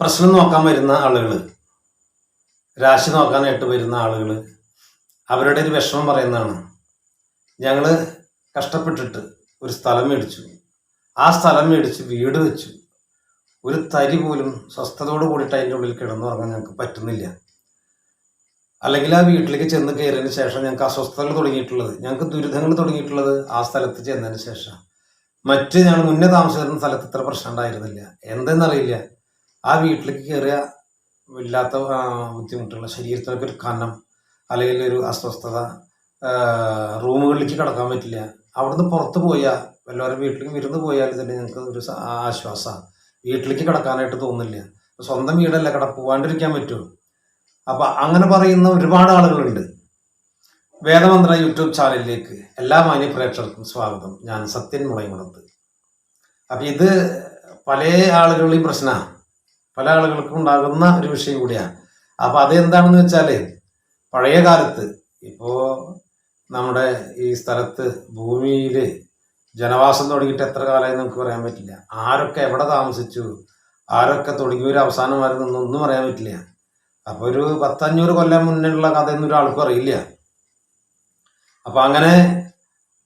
പ്രശ്നം നോക്കാൻ വരുന്ന ആളുകൾ രാശി നോക്കാനായിട്ട് വരുന്ന ആളുകൾ അവരുടെ ഒരു വിഷമം പറയുന്നതാണ്. ഞങ്ങൾ കഷ്ടപ്പെട്ടിട്ട് ഒരു സ്ഥലം മേടിച്ചു. ആ സ്ഥലം മേടിച്ച് വീട് വെച്ചു. ഒരു തരി പോലും സ്വസ്ഥതയോട് കൂടിയിട്ട് അതിന്റെ ഉള്ളിൽ കിടന്നുറങ്ങാൻ ഞങ്ങൾക്ക് പറ്റുന്നില്ല. അല്ലെങ്കിൽ ആ വീട്ടിലേക്ക് ചെന്ന് കയറിയതിന് ശേഷം ഞങ്ങൾക്ക് അസ്വസ്ഥതകൾ തുടങ്ങിയിട്ടുള്ളത്. ഞങ്ങൾക്ക് ദുരിതങ്ങൾ തുടങ്ങിയിട്ടുള്ളത് ആ സ്ഥലത്ത് ചെന്നതിന് ശേഷം മറ്റ് ഞങ്ങൾ മുന്നേ താമസിച്ചിരുന്ന സ്ഥലത്ത് ഇത്ര പ്രശ്നം ഉണ്ടായിരുന്നില്ല. എന്തെന്നറിയില്ല. ആ വീട്ടിലേക്ക് കയറിയ ഇല്ലാത്ത ബുദ്ധിമുട്ടുകൾ ശരീരത്തിനൊക്കെ ഒരു കനം അല്ലെങ്കിൽ ഒരു അസ്വസ്ഥത റൂമുകളിലേക്ക് കിടക്കാൻ പറ്റില്ല. അവിടുന്ന് പുറത്ത് പോയാൽ വല്ലവരും വീട്ടിലേക്ക് വിരുന്ന് പോയാൽ തന്നെ ഞങ്ങൾക്ക് ഒരു ആശ്വാസമാണ് വീട്ടിലേക്ക് കിടക്കാനായിട്ട് തോന്നില്ല. സ്വന്തം വീടല്ല കട പോവാണ്ടിരിക്കാൻ പറ്റുമോ അപ്പം അങ്ങനെ പറയുന്ന ഒരുപാട് ആളുകളുണ്ട്. വേദമന്ത്ര യൂട്യൂബ് ചാനലിലേക്ക് എല്ലാ മാന്യ പ്രേക്ഷകർക്കും സ്വാഗതം. ഞാൻ സത്യൻ മുളയമുടത്ത് അപ്പം ഇത് പല ആളുകളുടെയും പ്രശ്നമാണ് പല ആളുകൾക്കും ഉണ്ടാകുന്ന ഒരു വിഷയം കൂടിയാണ്. അപ്പൊ അതെന്താണെന്ന് വെച്ചാൽ പഴയ കാലത്ത് ഇപ്പോ നമ്മുടെ ഈ സ്ഥലത്ത് ഭൂമിയിൽ ജനവാസം തുടങ്ങിയിട്ട് എത്ര കാലമായി നമുക്ക് പറയാൻ പറ്റില്ല. ആരൊക്കെ എവിടെ താമസിച്ചു ആരൊക്കെ തുടങ്ങിയ ഒരു അവസാനം വരെ നിന്നൊന്നും പറയാൻ പറ്റില്ല. അപ്പൊ ഒരു പത്തഞ്ഞൂറ് കൊല്ലം മുന്നിലുള്ള കഥയൊന്നും ഒരാൾക്കും അറിയില്ല. അപ്പൊ അങ്ങനെ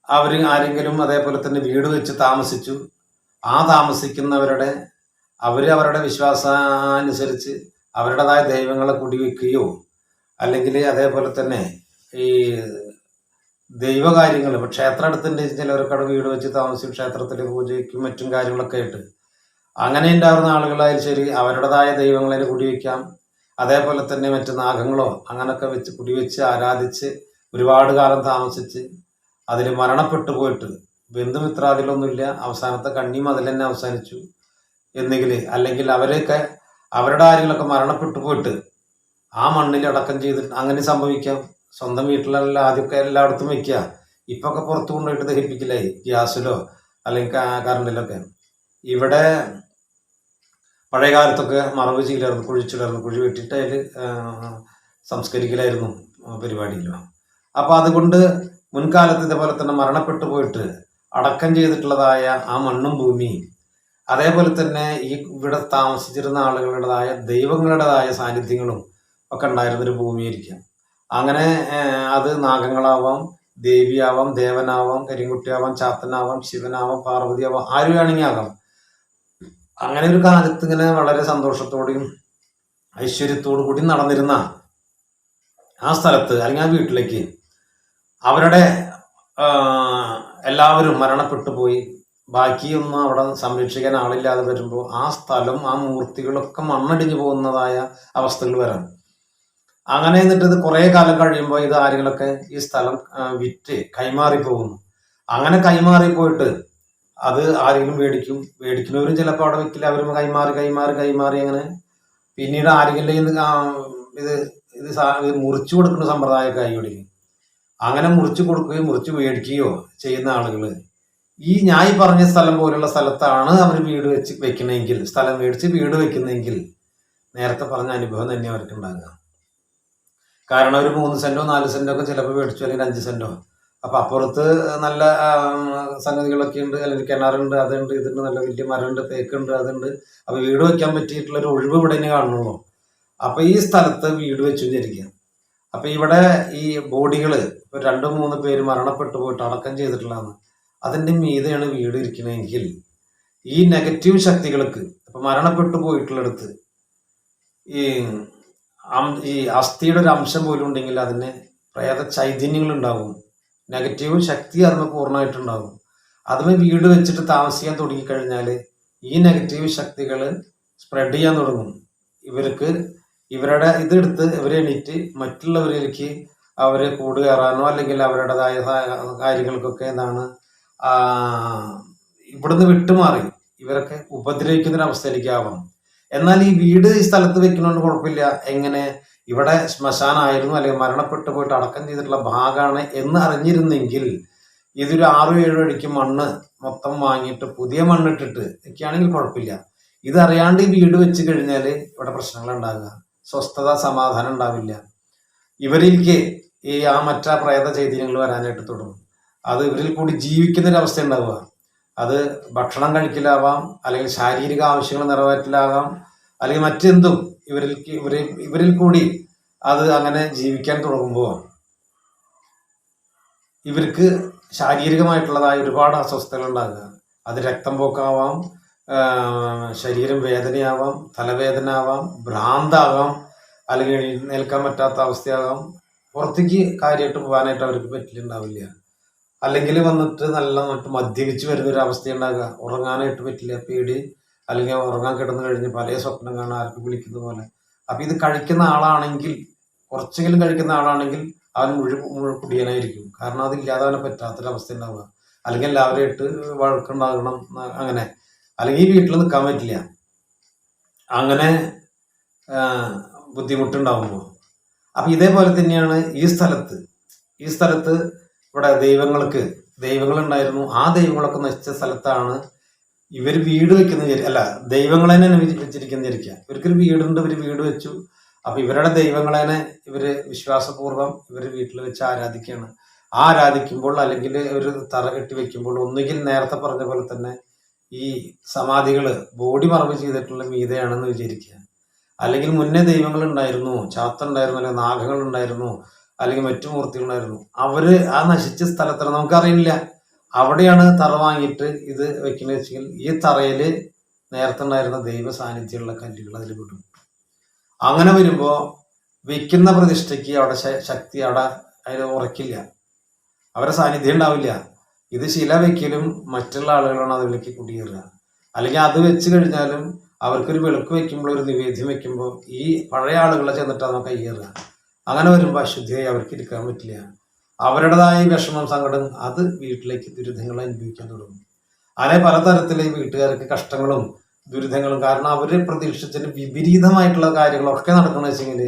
അവർ ആരെങ്കിലും അതേപോലെ തന്നെ വീട് വെച്ച് താമസിച്ചു. ആ താമസിക്കുന്നവരുടെ അവർ അവരുടെ വിശ്വാസാനുസരിച്ച് അവരുടേതായ ദൈവങ്ങളെ കുടിവെക്കുകയോ അല്ലെങ്കിൽ അതേപോലെ തന്നെ ഈ ദൈവകാര്യങ്ങൾ ഇപ്പം ക്ഷേത്രത്തിന്റെ അടുത്തുണ്ട് ചിലവർക്ക് വീട് വെച്ച് താമസിക്കും ക്ഷേത്രത്തിൽ പൂജയ്ക്കും മറ്റും കാര്യങ്ങളൊക്കെ ആയിട്ട് അങ്ങനെ ഉണ്ടാകുന്ന ആളുകളായാലും ശരി അവരുടേതായ ദൈവങ്ങളെ കുടിവെക്കാം. അതേപോലെ തന്നെ മറ്റു നാഗങ്ങളോ അങ്ങനെയൊക്കെ വെച്ച് കുടിവെച്ച് ആരാധിച്ച് ഒരുപാട് കാലം താമസിച്ച് അതിൽ മരണപ്പെട്ടു പോയിട്ട് ബന്ധുമിത്രാദികളൊന്നുമില്ല. അവസാനത്തെ കണ്ണിയും അതിൽ തന്നെ അവസാനിച്ചു. എന്നെങ്കിൽ അല്ലെങ്കിൽ അവരെയൊക്കെ അവരുടെ ആരെങ്കിലൊക്കെ മരണപ്പെട്ടു പോയിട്ട് ആ മണ്ണിൽ അടക്കം ചെയ്തിട്ട് അങ്ങനെ സംഭവിക്കാം. സ്വന്തം വീട്ടിലല്ല ആദ്യമൊക്കെ എല്ലായിടത്തും വെക്കുക. ഇപ്പൊക്കെ പുറത്തു കൊണ്ടുപോയിട്ട് ദഹിപ്പിക്കില്ലേ? ഗ്യാസിലോ അല്ലെങ്കിൽ കറണ്ടിലൊക്കെ. ഇവിടെ പഴയ കാലത്തൊക്കെ മറവ് ചെയ്യിലായിരുന്നു കുഴിച്ചിടായിരുന്നു കുഴി വെട്ടിയിട്ട് അതിൽ സംസ്കരിക്കലായിരുന്നു ആ, പരിപാടിയില്ല അപ്പോൾ അതുകൊണ്ട് മുൻകാലത്ത് ഇതേപോലെ തന്നെ മരണപ്പെട്ടു പോയിട്ട് അടക്കം ചെയ്തിട്ടുള്ളതായ ആ മണ്ണും ഭൂമിയും അതേപോലെ തന്നെ ഈ ഇവിടെ താമസിച്ചിരുന്ന ആളുകളുടേതായ ദൈവങ്ങളുടേതായ സാന്നിധ്യങ്ങളും ഒക്കെ ഉണ്ടായിരുന്നൊരു ഭൂമിയായിരിക്കാം. അങ്ങനെ അത് നാഗങ്ങളാവാം ദേവിയാവാം ദേവനാവാം കരിങ്കുട്ടിയാവാം ചാത്തനാവാം ശിവനാവാം പാർവതിയാവാം ആര് വേണമെങ്കിൽ ആകാം. അങ്ങനെ ഒരു കാലത്ത് ഇങ്ങനെ വളരെ സന്തോഷത്തോടെയും ഐശ്വര്യത്തോടു കൂടി നടന്നിരുന്ന ആ സ്ഥലത്ത് അല്ലെങ്കിൽ ആ വീട്ടിലേക്ക് അവരുടെ എല്ലാവരും മരണപ്പെട്ടു പോയി. ബാക്കിയൊന്നും അവിടെ സംരക്ഷിക്കാൻ ആളില്ലാതെ വരുമ്പോൾ ആ സ്ഥലം ആ മൂർത്തികളൊക്കെ മണ്ണടിഞ്ഞു പോകുന്നതായ അവസ്ഥകൾ വരാം. അങ്ങനെ എന്നിട്ട് കുറേ കാലം കഴിയുമ്പോൾ ഇത് ആരെങ്കിലൊക്കെ ഈ സ്ഥലം വിറ്റ് കൈമാറി പോകുന്നു അങ്ങനെ കൈമാറി പോയിട്ട് അത് ആരെങ്കിലും മേടിക്കും മേടിക്കുന്നവരും ചിലപ്പോൾ അവിടെ വെക്കില്ല അവരും കൈമാറി കൈമാറി കൈമാറി അങ്ങനെ. പിന്നീട് ആരെങ്കിലും ഇത് ഇത് മുറിച്ചു കൊടുക്കുന്ന സമ്പ്രദായമൊക്കെ ആയി അങ്ങനെ മുറിച്ചു കൊടുക്കുകയോ മുറിച്ചു മേടിക്കുകയോ ചെയ്യുന്ന ആളുകൾ ഈ ഞാൻ ഈ പറഞ്ഞ സ്ഥലം പോലുള്ള സ്ഥലത്താണ് അവർ വീട് വെച്ച് വെക്കണമെങ്കിൽ സ്ഥലം മേടിച്ച് വീട് വെക്കുന്നെങ്കിൽ നേരത്തെ പറഞ്ഞ അനുഭവം തന്നെ അവർക്ക് ഉണ്ടാകുക കാരണം ഒരു മൂന്ന് സെന്റോ നാല് സെന്റോ ഒക്കെ ചിലപ്പോൾ മേടിച്ചു അല്ലെങ്കിൽ അഞ്ച് സെന്റോ. അപ്പൊ അപ്പുറത്ത് നല്ല സംഗതികളൊക്കെ ഉണ്ട്. അല്ലെങ്കിൽ കിണറുണ്ട് അതുണ്ട് ഇതുണ്ട് നല്ല വലിയ മരമുണ്ട് തേക്കുണ്ട് അതുണ്ട്. അപ്പൊ വീട് വെക്കാൻ പറ്റിയിട്ടുള്ള ഒരു ഒഴിവ് ഇവിടെ തന്നെ കാണുള്ളൂ അപ്പൊ ഈ സ്ഥലത്ത് വീട് വെച്ചു വിചാരിക്കുക. അപ്പൊ ഇവിടെ ഈ ബോഡികൾ ഇപ്പൊ രണ്ടു മൂന്ന് പേര് മരണപ്പെട്ടു പോയിട്ട് അടക്കം ചെയ്തിട്ടുള്ളതാണ്. അതിന്റെ മീതെയാണ് വീട് ഇരിക്കണമെങ്കിൽ ഈ നെഗറ്റീവ് ശക്തികൾക്ക് ഇപ്പൊ മരണപ്പെട്ടു പോയിട്ടുള്ളിടത്ത് ഈ ഈ അസ്ഥിയുടെ ഒരു അംശം പോലും ഉണ്ടെങ്കിൽ അതിന് പ്രേത ചൈതന്യങ്ങൾ ഉണ്ടാവും നെഗറ്റീവ് ശക്തി അതിന് പൂർണമായിട്ടുണ്ടാകും അതിന് വീട് വെച്ചിട്ട് താമസിക്കാൻ തുടങ്ങിക്കഴിഞ്ഞാൽ ഈ നെഗറ്റീവ് ശക്തികൾ സ്പ്രെഡ് ചെയ്യാൻ തുടങ്ങും. ഇവർക്ക് ഇവരുടെ ഇതെടുത്ത് ഇവരെ എണീറ്റ് മറ്റുള്ളവരിലേക്ക് അവരെ കൂട് കയറാനോ അല്ലെങ്കിൽ അവരുടേതായ കാര്യങ്ങൾക്കൊക്കെ എന്താണ് ഇവിടുന്ന് വിട്ടുമാറി. ഇവരൊക്കെ ഉപദ്രവിക്കുന്ന ഒരു എന്നാൽ ഈ വീട് ഈ സ്ഥലത്ത് വെക്കുന്നതുകൊണ്ട് കുഴപ്പമില്ല. എങ്ങനെ? ഇവിടെ ശ്മശാനായിരുന്നു. അല്ലെങ്കിൽ മരണപ്പെട്ടു പോയിട്ട് അടക്കം ചെയ്തിട്ടുള്ള ഭാഗമാണ് എന്ന് അറിഞ്ഞിരുന്നെങ്കിൽ ഇതൊരു ആറു ഏഴു അടിക്ക് മണ്ണ് മൊത്തം വാങ്ങിയിട്ട് പുതിയ മണ്ണിട്ടിട്ട് ഒക്കെയാണെങ്കിൽ കുഴപ്പമില്ല. ഇതറിയാണ്ട് ഈ വീട് വെച്ച് കഴിഞ്ഞാൽ ഇവിടെ പ്രശ്നങ്ങൾ ഉണ്ടാകുക സ്വസ്ഥത സമാധാനം ഉണ്ടാവില്ല. ഇവരിലേക്ക് ഈ ആ മറ്റാ പ്രേത ചൈതന്യങ്ങൾ വരാനായിട്ട് തുടങ്ങും. അത് ഇവരിൽ കൂടി ജീവിക്കുന്ന ഒരു അവസ്ഥ ഉണ്ടാവുക. അത് ഭക്ഷണം കഴിക്കലാവാം അല്ലെങ്കിൽ ശാരീരിക ആവശ്യങ്ങൾ നിറവേറ്റലാകാം അല്ലെങ്കിൽ മറ്റെന്തും ഇവരിൽ ഇവരിൽ ഇവരിൽ കൂടി അത് അങ്ങനെ ജീവിക്കാൻ തുടങ്ങുമ്പോൾ ഇവർക്ക് ശാരീരികമായിട്ടുള്ളതായ ഒരുപാട് അസ്വസ്ഥതകൾ ഉണ്ടാകുക. അത് രക്തം പോക്കാവാം ശരീരം വേദനയാവാം തലവേദന ആവാം ഭ്രാന്താകാം അല്ലെങ്കിൽ എഴുന്നേൽക്കാൻ പറ്റാത്ത അവസ്ഥയാകാം. പുറത്തേക്ക് കാര്യമായിട്ട് പോകാനായിട്ട് അവർക്ക് പറ്റില്ലുണ്ടാവില്ല അല്ലെങ്കിൽ വന്നിട്ട് നല്ല മറ്റ് മദ്യപിച്ച് വരുന്ന ഒരു അവസ്ഥ ഉണ്ടാകുക ഉറങ്ങാനായിട്ട് പറ്റില്ല പേടി. അല്ലെങ്കിൽ ഉറങ്ങാൻ കിടന്നു കഴിഞ്ഞ് പല സ്വപ്നം കാണാൻ ആർക്കും വിളിക്കുന്ന പോലെ. അപ്പൊ ഇത് കഴിക്കുന്ന ആളാണെങ്കിൽ കുറച്ചെങ്കിലും കഴിക്കുന്ന ആളാണെങ്കിൽ അവൻ മുഴു മുഴു കുടിയനായിരിക്കും. കാരണം അതില്ലാതെ പറ്റാത്തൊരവസ്ഥ ഉണ്ടാവുക അല്ലെങ്കിൽ എല്ലാവരുമായിട്ട് വഴക്കുണ്ടാകണം അങ്ങനെ. അല്ലെങ്കിൽ ഈ വീട്ടിൽ നിൽക്കാൻ പറ്റില്ല. അങ്ങനെ ബുദ്ധിമുട്ടുണ്ടാവുമ്പോൾ. അപ്പൊ ഇതേപോലെ തന്നെയാണ് ഈ സ്ഥലത്ത്. ഈ സ്ഥലത്ത് ഇവിടെ ദൈവങ്ങൾക്ക് ദൈവങ്ങൾ ഉണ്ടായിരുന്നു ആ ദൈവങ്ങളൊക്കെ നശിച്ച സ്ഥലത്താണ് ഇവർ വീട് വെക്കുന്ന അല്ല ദൈവങ്ങളെ തന്നെ വെച്ചിരിക്കുന്ന ഇവർക്ക് ഇവർക്കൊരു വീടുണ്ട് ഇവർ വീട് വെച്ചു. അപ്പൊ ഇവരുടെ ദൈവങ്ങളെ ഇവർ വിശ്വാസപൂർവം ഇവർ വീട്ടിൽ വെച്ച് ആരാധിക്കുകയാണ്. ആരാധിക്കുമ്പോൾ അല്ലെങ്കിൽ ഒരു തറ കെട്ടി വെക്കുമ്പോൾ ഒന്നുകിൽ നേരത്തെ പറഞ്ഞ പോലെ തന്നെ ഈ സമാധികൾ ബോഡി മറവ് ചെയ്തിട്ടുള്ള മീതയാണെന്ന് വിചാരിക്കുക. അല്ലെങ്കിൽ മുന്നേ ദൈവങ്ങൾ ഉണ്ടായിരുന്നു ചാത്ത ഉണ്ടായിരുന്നു അല്ലെങ്കിൽ നാഗങ്ങൾ ഉണ്ടായിരുന്നു അല്ലെങ്കിൽ മറ്റു മൂർത്തികളായിരുന്നു അവർ ആ നശിച്ച സ്ഥലത്താണ് നമുക്കറിയില്ല അവിടെയാണ് തറ വാങ്ങിയിട്ട് ഇത് വെക്കുന്നത് വെച്ചെങ്കിൽ ഈ തറയിൽ നേരത്തെ ഉണ്ടായിരുന്ന ദൈവ സാന്നിധ്യമുള്ള കല്ലുകൾ അതിൽ വിടും അങ്ങനെ വരുമ്പോൾ വെക്കുന്ന പ്രതിഷ്ഠയ്ക്ക് അവിടെ ശക്തി അവിടെ അതിൽ ഉറക്കില്ല. അവരുടെ സാന്നിധ്യം ഉണ്ടാവില്ല. ഇത് ശില വെക്കലും മറ്റുള്ള ആളുകളാണ് അതിലേക്ക് കുടിയേറുക. അല്ലെങ്കിൽ അത് വെച്ച് കഴിഞ്ഞാലും അവർക്കൊരു വിളക്ക് വെക്കുമ്പോൾ ഒരു നിവേദ്യം വെക്കുമ്പോൾ ഈ പഴയ ആളുകളെ ചെന്നിട്ടാണ് കയ്യേറുക അങ്ങനെ വരുമ്പോൾ അശുദ്ധിയായി അവർക്ക് ഇരിക്കാൻ പറ്റില്ല. അവരുടേതായ വിഷമം സങ്കടം അത് വീട്ടിലേക്ക് ദുരിതങ്ങൾ അനുഭവിക്കാൻ തുടങ്ങും. അങ്ങനെ പലതരത്തിലെ വീട്ടുകാർക്ക് കഷ്ടങ്ങളും ദുരിതങ്ങളും കാരണം അവർ പ്രതീക്ഷിച്ചതിന് വിപരീതമായിട്ടുള്ള കാര്യങ്ങളൊക്കെ നടക്കണമെന്ന് വെച്ചെങ്കിൽ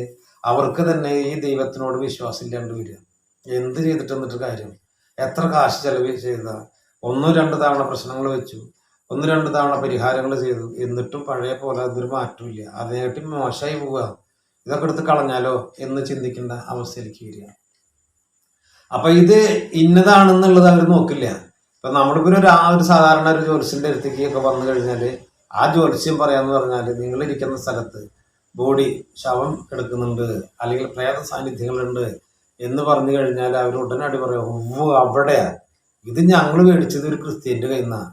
അവർക്ക് തന്നെ ഈ ദൈവത്തിനോട് വിശ്വാസം ഇല്ലാണ്ട് വരിക. എന്ത് ചെയ്തിട്ട് എന്നിട്ട് കാര്യം? എത്ര കാശ് ചെലവ് ചെയ്ത? ഒന്നോ രണ്ട് തവണ പ്രശ്നങ്ങൾ വെച്ചു. ഒന്ന് രണ്ട് തവണ പരിഹാരങ്ങൾ ചെയ്തു. എന്നിട്ടും പഴയ പോലെ അതൊരു മാറ്റമില്ല അതിനായിട്ട് മോശമായി പോവുക. ഇതൊക്കെ എടുത്ത് കളഞ്ഞാലോ എന്ന് ചിന്തിക്കേണ്ട അവസ്ഥയിലേക്ക് വരിക അപ്പൊ ഇത് ഇന്നതാണെന്നുള്ളത് അവർ നോക്കില്ല. ഇപ്പൊ നമ്മളിപ്പോ ഒരു ആ ഒരു സാധാരണ ഒരു ജ്യോത്സ്യന്റെ അടുത്തേക്ക് ഒക്കെ വന്നു കഴിഞ്ഞാൽ ആ ജ്യോത്സ്യം പറയാന്ന് പറഞ്ഞാൽ നിങ്ങൾ ഇരിക്കുന്ന സ്ഥലത്ത് ബോഡി ശവം കിടക്കുന്നുണ്ട് അല്ലെങ്കിൽ പ്രേത സാന്നിധ്യങ്ങളുണ്ട് എന്ന് പറഞ്ഞു കഴിഞ്ഞാൽ അവർ ഉടനടി പറയാം അവിടെയാ ഇത് ഞങ്ങൾ മേടിച്ചത് ഒരു ക്രിസ്ത്യന്റെ കയ്യിൽ നിന്നാണ്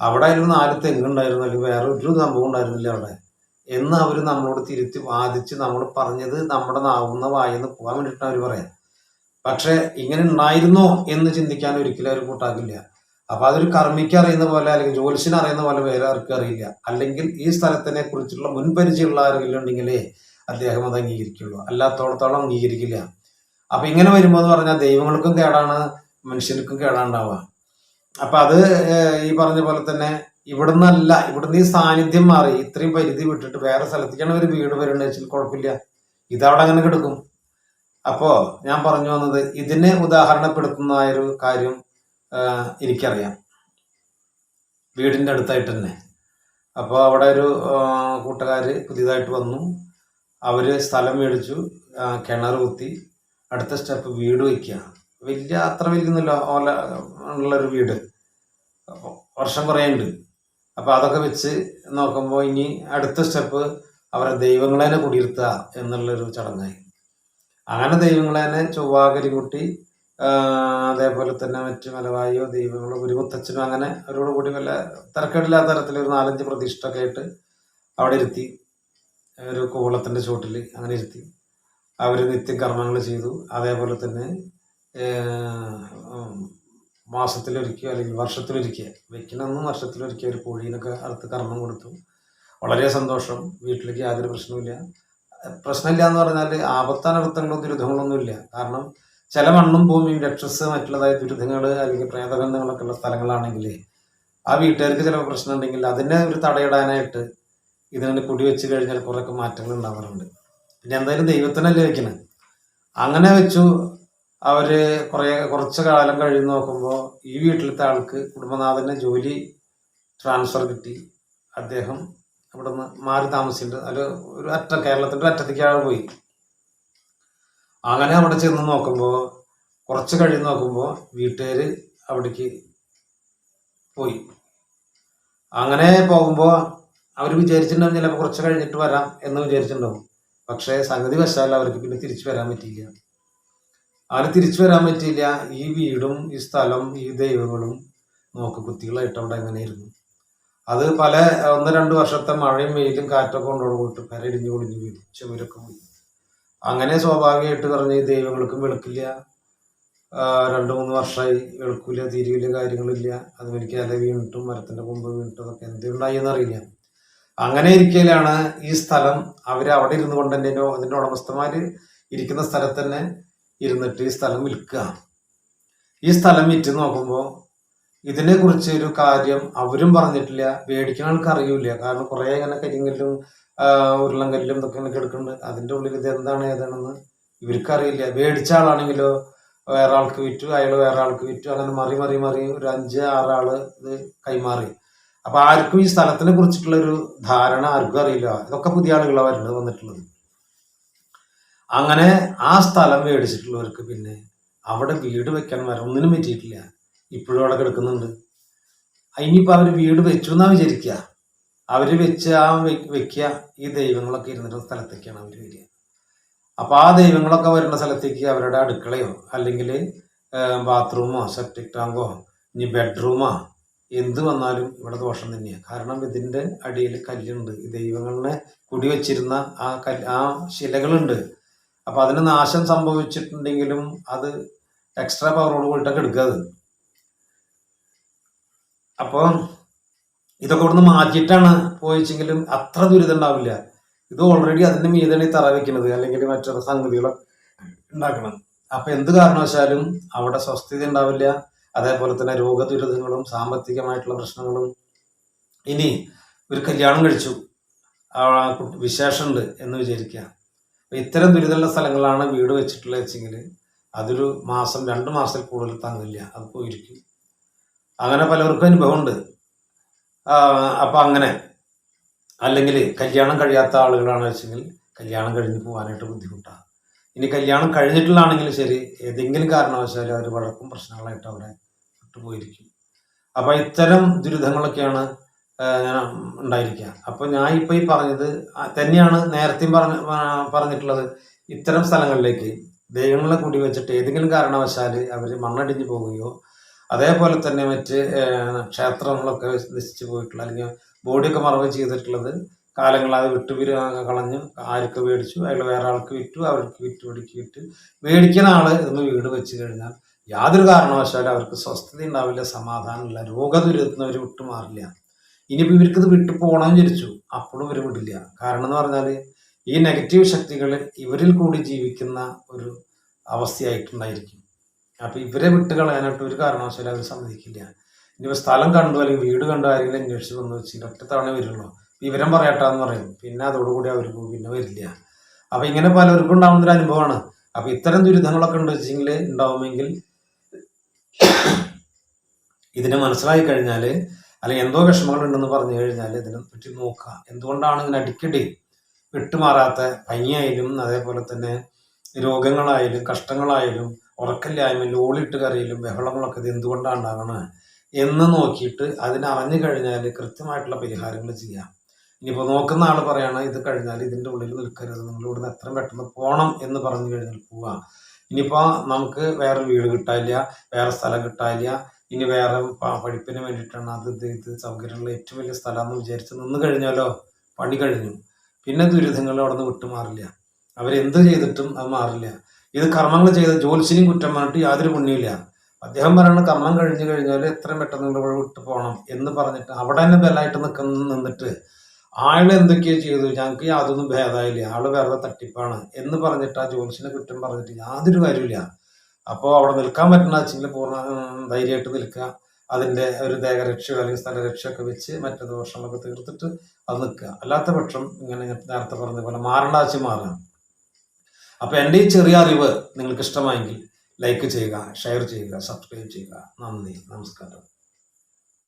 അവിടെ ആയിരുന്നു നാല് തെങ്ങുണ്ടായിരുന്നു അല്ലെങ്കിൽ വേറെ ഒരു സംഭവം ഉണ്ടായിരുന്നില്ല അവിടെ. എന്ന് അവർ നമ്മളോട് തിരുത്തി വാദിച്ച് നമ്മൾ പറഞ്ഞത് നമ്മുടെ നാവുന്ന വായെന്ന് പോകാൻ വേണ്ടിയിട്ടാണ് അവർ പറയാം പക്ഷെ ഇങ്ങനെ ഉണ്ടായിരുന്നോ എന്ന് ചിന്തിക്കാൻ ഒരിക്കലും അവർ കൂട്ടാക്കില്ല. അപ്പൊ അതൊരു കർമ്മിക്ക് അറിയുന്ന പോലെ അല്ലെങ്കിൽ ജ്യോത്സ്യന് അറിയുന്ന പോലെ വേറെ ആർക്കും അറിയില്ല. അല്ലെങ്കിൽ ഈ സ്ഥലത്തിനെ കുറിച്ചുള്ള മുൻപരിചയമുള്ള ആരെങ്കിലും ഉണ്ടെങ്കിലേ അദ്ദേഹം അത് അംഗീകരിക്കുള്ളൂ. അല്ലാത്തോടത്തോളം അംഗീകരിക്കില്ല. അപ്പൊ ഇങ്ങനെ വരുമ്പോൾ എന്ന് പറഞ്ഞാൽ ദൈവങ്ങൾക്കും കേടാണ് മനുഷ്യർക്കും കേടാണ്ടാവുക അപ്പൊ അത് ഈ പറഞ്ഞ പോലെ തന്നെ ഇവിടുന്നല്ല ഇവിടുന്ന് ഈ സാന്നിധ്യം മാറി. ഇത്രയും പരിധി വിട്ടിട്ട് വേറെ സ്ഥലത്തേക്കാണ് ഒരു വീട് വരുന്നത് വെച്ചാൽ കുഴപ്പമില്ല. ഇതവിടെ അങ്ങനെ കിടക്കും. അപ്പോ ഞാൻ പറഞ്ഞു വന്നത് ഇതിനെ ഉദാഹരണപ്പെടുത്തുന്ന ഒരു കാര്യം എനിക്കറിയാം. വീടിന്റെ അടുത്തായിട്ട് തന്നെ. അപ്പോൾ അവിടെ ഒരു കൂട്ടുകാർ പുതിയതായിട്ട് വന്നു. അവർ സ്ഥലം മേടിച്ചു കിണർ കുത്തി. അടുത്ത സ്റ്റെപ്പ് വീട് വയ്ക്കുക. വലിയ അത്ര വലിയൊന്നുമില്ല. ഓല ഉള്ളൊരു വീട്. വർഷം കുറേ ഉണ്ട് അപ്പൊ അതൊക്കെ വെച്ച് നോക്കുമ്പോൾ ഇനി അടുത്ത സ്റ്റെപ്പ് അവരെ ദൈവങ്ങളെ കുടിയിരുത്തുക എന്നുള്ളൊരു ചടങ്ങായി. അങ്ങനെ ദൈവങ്ങളെ ചൊവ്വാകരിക്കുട്ടി അതേപോലെ തന്നെ മറ്റ് മലവായോ ദൈവങ്ങളോ ഗുരുമുത്തച്ഛനും അങ്ങനെ അവരോട് കൂടി വല്ല തിരക്കേടില്ലാത്ത തരത്തിൽ ഒരു നാലഞ്ച് പ്രതിഷ്ഠ ആയിട്ട് അവിടെ ഇരുത്തി ഒരു കോവളത്തിന്റെ ചുവട്ടിൽ അങ്ങനെ ഇരുത്തി. അവർ നിത്യകർമ്മങ്ങൾ ചെയ്തു. അതേപോലെ തന്നെ മാസത്തിലൊരിക്കൽ അല്ലെങ്കിൽ വർഷത്തിലൊരിക്കൽ വെക്കണമെന്നും വർഷത്തിലൊരിക്കൽ ഒരു കോഴീനൊക്കെ അറുത്ത് കർമ്മം കൊടുത്തു. വളരെ സന്തോഷം. വീട്ടിലേക്ക് യാതൊരു പ്രശ്നവുമില്ല. പ്രശ്നമില്ല എന്ന് പറഞ്ഞാൽ ആപത്താനർത്ഥങ്ങളോ ദുരിതങ്ങളൊന്നും ഇല്ല കാരണം ചില മണ്ണും ഭൂമിയും രക്ഷസ് മറ്റുള്ളതായ ദുരിതങ്ങൾ അല്ലെങ്കിൽ പ്രേതബന്ധങ്ങളൊക്കെ ഉള്ള സ്ഥലങ്ങളാണെങ്കിൽ ആ വീട്ടുകാർക്ക് ചില പ്രശ്നം ഉണ്ടെങ്കിൽ അതിനെ ഒരു തടയിടാനായിട്ട് ഇതിനെ കുടി വെച്ച് കഴിഞ്ഞാൽ കുറേയൊക്കെ മാറ്റങ്ങൾ ഉണ്ടാവാറുണ്ട്. പിന്നെ എന്തായാലും ദൈവത്തിനല്ലേ വെക്കണേ? അങ്ങനെ വെച്ചു. അവർ കുറേ കുറച്ച് കാലം കഴിഞ്ഞ് നോക്കുമ്പോൾ ഈ വീട്ടിലത്തെ ആൾക്ക് കുടുംബനാഥന്റെ ജോലി ട്രാൻസ്ഫർ കിട്ടി. അദ്ദേഹം അവിടെ നിന്ന് മാറി താമസിച്ചിട്ടുണ്ട് അതിൽ ഒരു അറ്റ കേരളത്തിന്റെ അറ്റത്തേക്ക് ആൾ പോയി. അങ്ങനെ അവിടെ ചെന്ന് നോക്കുമ്പോൾ കുറച്ച് കഴിഞ്ഞ് നോക്കുമ്പോൾ വീട്ടുകാര് അവിടേക്ക് പോയി. അങ്ങനെ പോകുമ്പോൾ അവർ വിചാരിച്ചിട്ടുണ്ടാവും ചിലപ്പോൾ കുറച്ച് കഴിഞ്ഞിട്ട് വരാം എന്ന് വിചാരിച്ചിട്ടുണ്ടാവും. പക്ഷേ സംഗതി വശാൽ അവർക്ക് പിന്നെ തിരിച്ചു വരാൻ പറ്റിയില്ല. അവന് തിരിച്ചു വരാൻ പറ്റിയില്ല. ഈ വീടും ഈ സ്ഥലം ഈ ദൈവങ്ങളും നോക്ക് കുത്തികളായിട്ട് അവിടെ എങ്ങനെ ഇരുന്നു. അത് പല ഒന്ന് രണ്ട് വർഷത്തെ മഴയും വെയിലും കാറ്റൊക്കെ കൊണ്ടോട് പോയിട്ട് പെരടിഞ്ഞു പൊളിഞ്ഞു വീണു ചുമരൊക്കെ പോയി. അങ്ങനെ സ്വാഭാവികമായിട്ട് പറഞ്ഞ ദൈവങ്ങൾക്കും വെളുക്കില്ല. രണ്ട് മൂന്ന് വർഷമായി വെളുക്കില്ല തീരുവില്ല കാര്യങ്ങളില്ല. അത് എനിക്ക് ഇല വീണിട്ടും മരത്തിന്റെ കൊമ്പ് വീണിട്ടും അതൊക്കെ എന്തുണ്ടായി എന്നറിയില്ല അങ്ങനെ ഇരിക്കലാണ് ഈ സ്ഥലം. അവർ അവിടെ ഇരുന്നു കൊണ്ട് തന്നെ അതിന്റെ അതിന്റെ ഉടമസ്ഥന്മാര് ഇരിക്കുന്ന സ്ഥലത്ത് തന്നെ ഇരുന്നിട്ട് ഈ സ്ഥലം വിൽക്കുക. ഈ സ്ഥലം വിറ്റ് നോക്കുമ്പോൾ ഇതിനെ കുറിച്ച് ഒരു കാര്യം അവരും പറഞ്ഞിട്ടില്ല. മേടിക്കുന്ന ആൾക്ക് അറിയില്ല. കാരണം കുറെ ഇങ്ങനെ കരിങ്കല്ലും ഉരുളങ്കല്ലും ഇതൊക്കെ ഇങ്ങനെ കിടക്കുന്നുണ്ട്. അതിന്റെ ഉള്ളിൽ ഇത് എന്താണ് ഏതാണെന്ന് ഇവർക്ക് അറിയില്ല മേടിച്ച ആളാണെങ്കിലോ വേറെ ആൾക്ക് വിറ്റു അയാൾ വേറെ ആൾക്ക് വിറ്റു. അങ്ങനെ മറി മറി മറി ഒരു അഞ്ച് ആറാൾ ഇത് കൈമാറി. അപ്പൊ ആർക്കും ഈ സ്ഥലത്തിനെ കുറിച്ചിട്ടുള്ള ഒരു ധാരണ ആർക്കും അറിയില്ല. ഇതൊക്കെ പുതിയ ആളുകളാണ് വരുന്നത് വന്നിട്ടുള്ളത്. അങ്ങനെ ആ സ്ഥലം മേടിച്ചിട്ടുള്ളവർക്ക് പിന്നെ അവിടെ വീട് വെക്കാൻ വരെ ഒന്നിനും പറ്റിയിട്ടില്ല. ഇപ്പോഴും അവിടെ കിടക്കുന്നുണ്ട്. ഇനിയിപ്പോൾ അവർ വീട് വെച്ചു എന്നാ വിചാരിക്കുക അവർ വെച്ച് ആ വെക്കുക ഈ ദൈവങ്ങളൊക്കെ ഇരുന്നിട്ട് സ്ഥലത്തേക്കാണ് അവർ വരിക. അപ്പൊ ആ ദൈവങ്ങളൊക്കെ വരുന്ന സ്ഥലത്തേക്ക് അവരുടെ അടുക്കളയോ അല്ലെങ്കിൽ ബാത്റൂമോ സെപ്റ്റിക് ടാങ്കോ ഇനി ബെഡ്റൂമോ എന്ത് വന്നാലും ഇവിടെ ദോഷം തന്നെയാണ് കാരണം ഇതിന്റെ അടിയിൽ കല്ലുണ്ട്. ഈ കുടി കുടിവെച്ചിരുന്ന ആ കല്ല് ആ ശിലകളുണ്ട്. അപ്പൊ അതിന് നാശം സംഭവിച്ചിട്ടുണ്ടെങ്കിലും അത് എക്സ്ട്രാ പവറോട് കൂടിയിട്ടൊക്കെ എടുക്കുക അത്. അപ്പോൾ ഇതൊക്കെ ഇവിടുന്ന് മാറ്റിയിട്ടാണ് പോയിച്ചെങ്കിലും അത്ര ദുരിതം ഉണ്ടാവില്ല. ഇത് ഓൾറെഡി അതിന്റെ മീതാണ് ഈ തറ വെക്കുന്നത് അല്ലെങ്കിൽ മറ്റൊരു സംഗതികളൊക്കെ ഉണ്ടാക്കണം അപ്പൊ എന്ത് കാരണവശാലും അവിടെ സ്വസ്ഥത ഉണ്ടാവില്ല. അതേപോലെ തന്നെ രോഗദുരിതങ്ങളും സാമ്പത്തികമായിട്ടുള്ള പ്രശ്നങ്ങളും. ഇനി ഒരു കല്യാണം കഴിച്ചു. വിശേഷമുണ്ട് എന്ന് വിചാരിക്കുക ഇത്തരം ദുരിതമുള്ള സ്ഥലങ്ങളാണ് വീട് വെച്ചിട്ടുള്ളത് വെച്ചെങ്കിൽ അതൊരു മാസം രണ്ട് മാസത്തിൽ കൂടുതൽ തങ്ങില്ല അത് പോയിരിക്കും. അങ്ങനെ പലർക്കും അനുഭവമുണ്ട്. അപ്പം അങ്ങനെ. അല്ലെങ്കിൽ കല്യാണം കഴിയാത്ത ആളുകളാണ് വെച്ചെങ്കിൽ കല്യാണം കഴിഞ്ഞ് പോകാനായിട്ട് ബുദ്ധിമുട്ടാണ് ഇനി കല്യാണം കഴിഞ്ഞിട്ടുള്ളതാണെങ്കിൽ ശരി ഏതെങ്കിലും കാരണവശാലും അവർ വഴക്കും പ്രശ്നങ്ങളായിട്ട് അവിടെ വിട്ടുപോയിരിക്കും. അപ്പൊ ഇത്തരം ദുരിതങ്ങളൊക്കെയാണ് ആ, ഉണ്ടായിരിക്കുക. അപ്പൊ ഞാൻ ഇപ്പൊ ഈ പറഞ്ഞത് തന്നെയാണ് നേരത്തെയും പറഞ്ഞ പറഞ്ഞിട്ടുള്ളത്. ഇത്തരം സ്ഥലങ്ങളിലേക്ക് ദൈവങ്ങളെ കൂടി വെച്ചിട്ട് ഏതെങ്കിലും കാരണവശാൽ അവർ മണ്ണടിഞ്ഞു പോവുകയോ അതേപോലെ തന്നെ മറ്റ് ക്ഷേത്രങ്ങളൊക്കെ നശിച്ചു പോയിട്ടുള്ള അല്ലെങ്കിൽ ബോഡിയൊക്കെ മറവ് ചെയ്തിട്ടുള്ളത് കാലങ്ങളായി വിട്ടു കളഞ്ഞ് കളഞ്ഞു ആർക്ക് മേടിച്ചു അയാൾ വേറെ ആൾക്ക് വിറ്റു അവർക്ക് വിറ്റു പിടിക്ക് വിറ്റ്. മേടിക്കുന്ന ആൾ ഇന്ന് വീട് വെച്ച് കഴിഞ്ഞാൽ യാതൊരു കാരണവശാലും അവർക്ക് സ്വസ്ഥത ഉണ്ടാവില്ല സമാധാനമില്ല രോഗദുരിതത്തിന് അവർ വിട്ടുമാറില്ല. ഇനിയിപ്പോൾ ഇവർക്കത് വിട്ടു പോകണമെന്ന് വിചാരിച്ചു. അപ്പോഴും ഇവർ വിടില്ല. കാരണം എന്ന് പറഞ്ഞാൽ ഈ നെഗറ്റീവ് ശക്തികൾ ഇവരിൽ കൂടി ജീവിക്കുന്ന ഒരു അവസ്ഥയായിട്ടുണ്ടായിരിക്കും. അപ്പോൾ ഇവരെ വിട്ട് കളയാനായിട്ട് ഒരു കാരണവശാലും അവർ സമ്മതിക്കില്ല. ഇനിയിപ്പോൾ സ്ഥലം കണ്ടു അല്ലെങ്കിൽ വീട് കണ്ടു ആരെങ്കിലും അന്വേഷിച്ച് വന്നു വെച്ചിട്ട് ഒറ്റ തവണ വരുള്ളൂ. വിവരം പറയട്ടാന്ന് പറയും. പിന്നെ അതോടുകൂടി അവർ പിന്നെ വരില്ല. അപ്പോൾ ഇങ്ങനെ പലർക്കും ഉണ്ടാവുന്ന ഒരു അനുഭവമാണ്. അപ്പോൾ ഇത്തരം ദുരിതങ്ങളൊക്കെ ഉണ്ട് വെച്ചെങ്കിൽ ഉണ്ടാവുമെങ്കിൽ ഇതിനെ മനസ്സിലായി കഴിഞ്ഞാൽ അല്ലെങ്കിൽ എന്തോ വിഷമങ്ങൾ ഉണ്ടെന്ന് പറഞ്ഞു കഴിഞ്ഞാൽ ഇതിനെ പറ്റി നോക്കുക എന്തുകൊണ്ടാണ് ഇങ്ങനെ അടിക്കടി വിട്ടുമാറാത്ത പനിയായാലും അതേപോലെ തന്നെ രോഗങ്ങളായാലും കഷ്ടങ്ങളായാലും ഉറക്കല്ലായ്മ ലോളിട്ട് കറിയിലും ബഹളങ്ങളൊക്കെ ഇത് എന്തുകൊണ്ടാണ് ഉണ്ടാകണത് എന്ന് നോക്കിയിട്ട് അതിനറിഞ്ഞു കഴിഞ്ഞാൽ കൃത്യമായിട്ടുള്ള പരിഹാരങ്ങൾ ചെയ്യാം. ഇനിയിപ്പോൾ നോക്കുന്ന ആൾ പറയാണ് ഇത് കഴിഞ്ഞാൽ ഇതിന്റെ ഉള്ളിൽ നിൽക്കരുത്. നിങ്ങൾ ഇവിടുന്ന് എത്രയും പെട്ടെന്ന് പോകണം എന്ന് പറഞ്ഞു കഴിഞ്ഞാൽ പോവാം. ഇനിയിപ്പോൾ നമുക്ക് വേറെ വീട് കിട്ടാനില്ല വേറെ സ്ഥലം കിട്ടാനില്ല ഇനി വേറെ പഠിപ്പിന് വേണ്ടിയിട്ടാണ് അത് ഇത് സൗകര്യമുള്ള ഏറ്റവും വലിയ സ്ഥലമാണെന്ന് വിചാരിച്ച് നിന്ന് കഴിഞ്ഞാലോ? പണി കഴിഞ്ഞു. പിന്നെ ദുരിതങ്ങൾ അവിടെ നിന്ന് വിട്ടുമാറില്ല അവരെന്ത് ചെയ്തിട്ടും അത് മാറില്ല. ഇത് കർമ്മങ്ങൾ ചെയ്ത ജോത്സ്യനും കുറ്റം പറഞ്ഞിട്ട് യാതൊരു പുണ്യമില്ല അദ്ദേഹം പറയുന്നത് കർമ്മം കഴിഞ്ഞു കഴിഞ്ഞാൽ എത്രയും പെട്ടെന്ന് ഇവിടെ വിട്ടു പോകണം എന്ന് പറഞ്ഞിട്ട് അവിടെ തന്നെ ബലമായിട്ട് നിൽക്കുന്ന നിന്നിട്ട് ആൾ എന്തൊക്കെയോ ചെയ്തു. ഞങ്ങൾക്ക് യാതൊന്നും ഭേദമായില്ല ആൾ വേറെ തട്ടിപ്പാണ് എന്ന് പറഞ്ഞിട്ട് ആ ജോത്സ്യനെ കുറ്റം പറഞ്ഞിട്ട് യാതൊരു കാര്യമില്ല അപ്പോൾ അവിടെ നിൽക്കാൻ പറ്റുന്ന വെച്ചെങ്കിൽ പൂർണ ധൈര്യമായിട്ട് നിൽക്കുക. അതിന്റെ ഒരു ദേഹരക്ഷയോ അല്ലെങ്കിൽ സ്ഥലരക്ഷയൊക്കെ വെച്ച് മറ്റു ദോഷങ്ങളൊക്കെ തീർത്തിട്ട് അത് നിൽക്കുക. അല്ലാത്ത പക്ഷം ഇങ്ങനെ നേരത്തെ പറഞ്ഞ പോലെ മാറേണ്ട ആവശ്യം മാറുക. അപ്പൊ എന്റെ ഈ ചെറിയ അറിവ് നിങ്ങൾക്ക് ഇഷ്ടമായെങ്കിൽ ലൈക്ക് ചെയ്യുക ഷെയർ ചെയ്യുക സബ്സ്ക്രൈബ് ചെയ്യുക. നന്ദി. നമസ്കാരം.